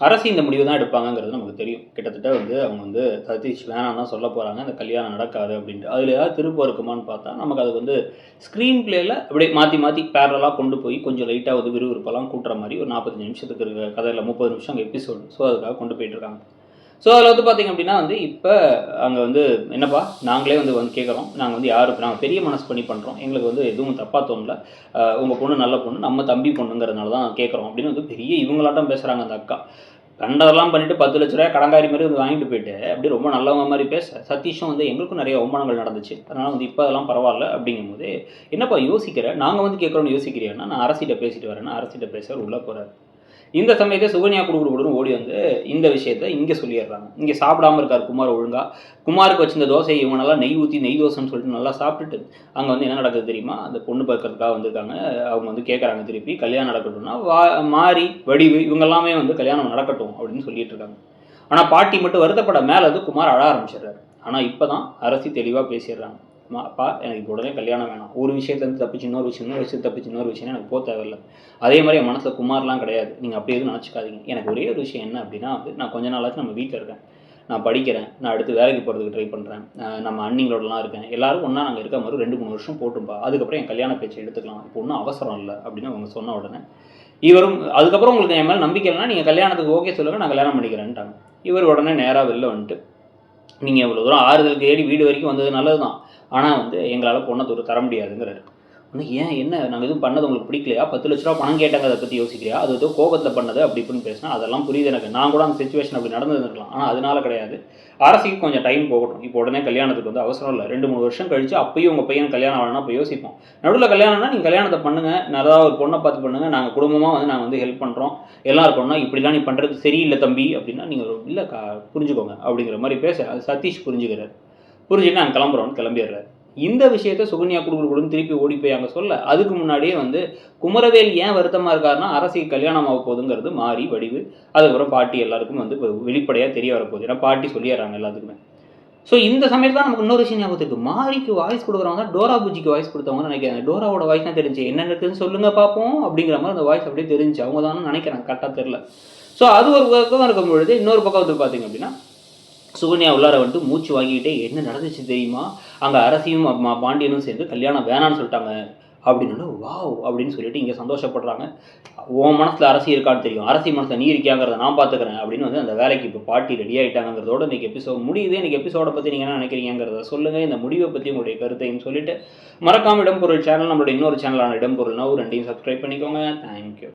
அரசு இந்த முடிவு தான் எடுப்பாங்கங்கிறது நமக்கு தெரியும். கிட்டத்தட்ட வந்து அவங்க வந்து சதீஷ் வேணாம் தான் சொல்ல போகிறாங்க அந்த கல்யாணம் நடக்காது அப்படின்ட்டு. அதில் ஏதாவது திருப்பம் இருக்குமான்னு பார்த்தா நமக்கு அது வந்து ஸ்க்ரீன் பிளேயில் அப்படியே மாற்றி மாற்றி பேரலாக கொண்டு போய் கொஞ்சம் லைட்டாக வந்து விறுவிறுப்பெல்லாம் கூட்டுற மாதிரி ஒரு நாற்பத்தஞ்சு நிமிஷத்துக்கு இருக்க கதையில் முப்பது நிமிஷம் எபிசோடு ஸோ அதுக்காக கொண்டு போயிட்டுருக்காங்க ஸோ அதில் வந்து பார்த்திங்க அப்படின்னா வந்து இப்போ அங்கே வந்து என்னப்பா? நாங்களே வந்து வந்து கேட்குறோம் நாங்கள் வந்து யாரும் நாங்கள் பெரிய மனசு பண்ணி பண்ணுறோம் எங்களுக்கு வந்து எதுவும் தப்பாக தோணல. உங்கள் பொண்ணு நல்ல பொண்ணு நம்ம தம்பி பொண்ணுங்கிறதுனால தான் கேட்குறோம் அப்படின்னு வந்து பெரிய இவங்களாட்டம் பேசுகிறாங்க அந்த அக்கா. கண்டதெல்லாம் பண்ணிட்டு பத்து லட்ச ரூபாய் கடங்காரி மாதிரி வந்து வாங்கிட்டு போயிட்டு அப்படி ரொம்ப நல்லவங்க மாதிரி பேச சதீஷும் வந்து எங்களுக்கும் நிறைய அவமானங்கள் நடந்துச்சு. அதனால் வந்து இப்போ அதெல்லாம் பரவாயில்ல அப்படிங்கும்போது என்னப்பா யோசிக்கிறேன் நாங்கள் வந்து கேட்குறோன்னு யோசிக்கிறேன்னா நான் அரசிட்ட பேசிட்டு வரேன்னா அரசிட்ட பேச உள்ளே போகிறார் இந்த சமயத்தை சுகன்யா குடுக்குற ஓடி வந்து இந்த விஷயத்த இங்கே சொல்லிடுறாங்க. இங்கே சாப்பிடாம இருக்கார் குமார் ஒழுங்காக குமாருக்கு வச்சிருந்த தோசை இவங்க நல்லா நெய் ஊற்றி நெய் தோசைன்னு சொல்லிட்டு நல்லா சாப்பிட்டுட்டு அங்கே வந்து என்ன நடக்குது தெரியுமா? அந்த பொண்ணு பார்க்கறதுக்காக வந்திருக்காங்க. அவங்க வந்து கேட்குறாங்க திருப்பி கல்யாணம் நடக்கட்டும்னா வா மாறி வடிவு இவங்க எல்லாமே வந்து கல்யாணம் நடக்கட்டும் அப்படின்னு சொல்லிட்டு இருக்காங்க. ஆனால் பாட்டி மட்டும் வருத்தப்பட மேலே வந்து குமார் அழ ஆரம்பிச்சிடுறாரு. ஆனால் இப்போ தான் அரசி தெளிவாக பேசிடுறாங்க. அம்மா அப்பா எனக்கு இப்போ உடனே கல்யாணம் வேணாம். ஒரு விஷயத்துலேருந்து தப்பிச்சு இன்னொரு விஷயம் இன்னொரு விஷயம் தப்பிச்சு இன்னொரு விஷயம் எனக்கு போக தேவையில்லை. அதே மாதிரி என் மனசில் குமார்லாம் கிடையாது. நீங்கள் அப்படி எதுவும் நினச்சிக்காதீங்க. எனக்கு ஒரே ஒரு விஷயம் என்ன அப்படின்னா வந்து நான் கொஞ்ச நாளாச்சும் நம்ம வீட்டில் இருக்கேன். நான் படிக்கிறேன். நான் அடுத்து வேலைக்கு போகிறதுக்கு ட்ரை பண்ணுறேன் நம்ம அண்ணிங்களோடலாம் இருக்கேன். எல்லாரும் ஒன்றா நாங்கள் இருக்க மாதிரி ரெண்டு மூணு வருஷம் போட்டும்பா அதுக்கப்புறம் என் கல்யாண பேச்சை எடுத்துக்கலாம். இப்போ ஒன்றும் அவசரம் இல்லை அப்படின்னு அவங்க சொன்ன உடனே இவரும் அதுக்கப்புறம் உங்களுக்கு என் மேலே நம்பிக்கை இல்லைன்னா நீங்கள் கல்யாணத்துக்கு ஓகே சொல்லுங்கள் நான் கல்யாணம் பண்ணிக்கிறேன்ட்டாங்க. இவர் உடனே நேராக வெளில வந்துட்டு நீங்கள் இவ்வளோ தூரம் ஆறுதல் தேடி வீடு வரைக்கும் வந்தது நல்லது தான் ஆனால் வந்து எங்களால் பொண்ணை தூரம் தர முடியாதுங்கிறாரு. ஆனால் ஏன் என்ன? நாங்கள் எதுவும் பண்ணது உங்களுக்கு பிடிக்கலையா? பத்து லட்ச ரூபா பணம் கேட்டாங்க அதை பற்றி யோசிக்கிறியா? அது ஏதோ கோபத்தில் பண்ணது அப்படி இப்படின்னு பேசினா அதெல்லாம் புரியுது எனக்கு. நான் கூட அந்த சுச்சுவேஷன் அப்படி நடந்துருந்துருக்கலாம் ஆனால் அதனால கிடையாது. அரசுக்கு கொஞ்சம் டைம் போகட்டும். இப்போ உடனே கல்யாணத்துக்கு வந்து அவசரம் இல்லை. ரெண்டு மூணு வருஷம் கழிச்சு அப்பயும் உங்கள் பையன் கல்யாணம் ஆகணும்னா அப்போ யோசிப்போம். நடுவில் கல்யாணம்னா நீங்கள் கல்யாணத்தை பண்ணுங்கள் நல்லா ஒரு பொண்ணை பார்த்து பண்ணுங்கள் நாங்கள் குடும்பமாக வந்து நாங்கள் வந்து ஹெல்ப் பண்ணுறோம் எல்லாம் இருக்கோம்னா இப்படிலாம் நீ பண்ணுறது சரியில்லை தம்பி அப்படின்னா நீங்கள் இல்லை கா புரிஞ்சுக்கோங்க அப்படிங்கிற மாதிரி பேச அது சதீஷ் புரிஞ்சுக்கிறார். புரிஞ்சுட்டு நாங்கள் கிளம்புறோம்னு கிளம்பிடுறாரு. இந்த விஷயத்த சுகன்யா குடுக்குற திருப்பி ஓடி போய் அங்கே சொல்ல அதுக்கு முன்னாடியே வந்து குமரவேல் ஏன் வருத்தமாக இருக்காருன்னா அரசியல் கல்யாணம் ஆக போகுதுங்கிறது மாறி வடிவு. அதுக்கப்புறம் பாட்டி எல்லாருக்கும் வந்து வெளிப்படையாக தெரிய வரப்போகுது ஏன்னா பாட்டி சொல்லிடுறாங்க எல்லாத்துக்குமே. ஸோ இந்த சமயத்தில் தான் நமக்கு இன்னொரு விஷயம் ஞாபகத்துக்கு மாரிக்கு வாய்ஸ் கொடுக்குறவங்க தான் டோரா பூஜிக்கு வாய்ஸ் கொடுத்தவங்க நினைக்கிறேன். டோராவோட வாய்ஸ் தான் தெரிஞ்சு என்ன இருக்குதுன்னு சொல்லுங்க பார்ப்போம் அப்படிங்கிற மாதிரி அந்த வாய்ஸ் அப்படியே தெரிஞ்சு அவங்க தான் நினைக்கிறேன். கரெக்டாக தெரில ஸோ அது ஒரு பக்கம் இருக்கும் பொழுது இன்னொரு பக்கம் வந்து பார்த்தீங்க அப்படின்னா சுகன்யா உள்ளார வந்துட்டு மூச்சு வாங்கிக்கிட்டே என்ன நடந்துச்சு தெரியுமா? அங்கே அரசியும் அம்மா பாண்டியனும் சேர்ந்து கல்யாணம் வேணான்னு சொல்லிட்டாங்க. அப்படின்னு வாவ் அப்படின்னு சொல்லிட்டு இங்கே சந்தோஷப்படுறாங்க. உன் மனசில் அரசி இருக்கான்னு தெரியும். அரசி மனசில் நீ இருக்கியாங்கிறத நான் பார்த்துக்கிறேன் அப்படின்னு வந்து அந்த வேலைக்கு இப்போ பாட்டி ரெடி ஆகிட்டாங்கிறதோட இன்றைக்கி எபிசோட் முடியுது. இன்றைக்கி எபிசோட பற்றி நீங்கள் என்ன நினைக்கிறீங்கிறத சொல்லுங்கள் இந்த முடிவை பற்றி உங்களுடைய கருத்தையும் சொல்லிட்டு மறக்காமல் இடம்பொருள் சேனல் நம்மளுடைய இன்னொரு சேனலான இடம்பொருள்னா ஒரு ரெண்டையும் சப்ஸ்கிரைப் பண்ணிக்கோங்க. தேங்க்யூ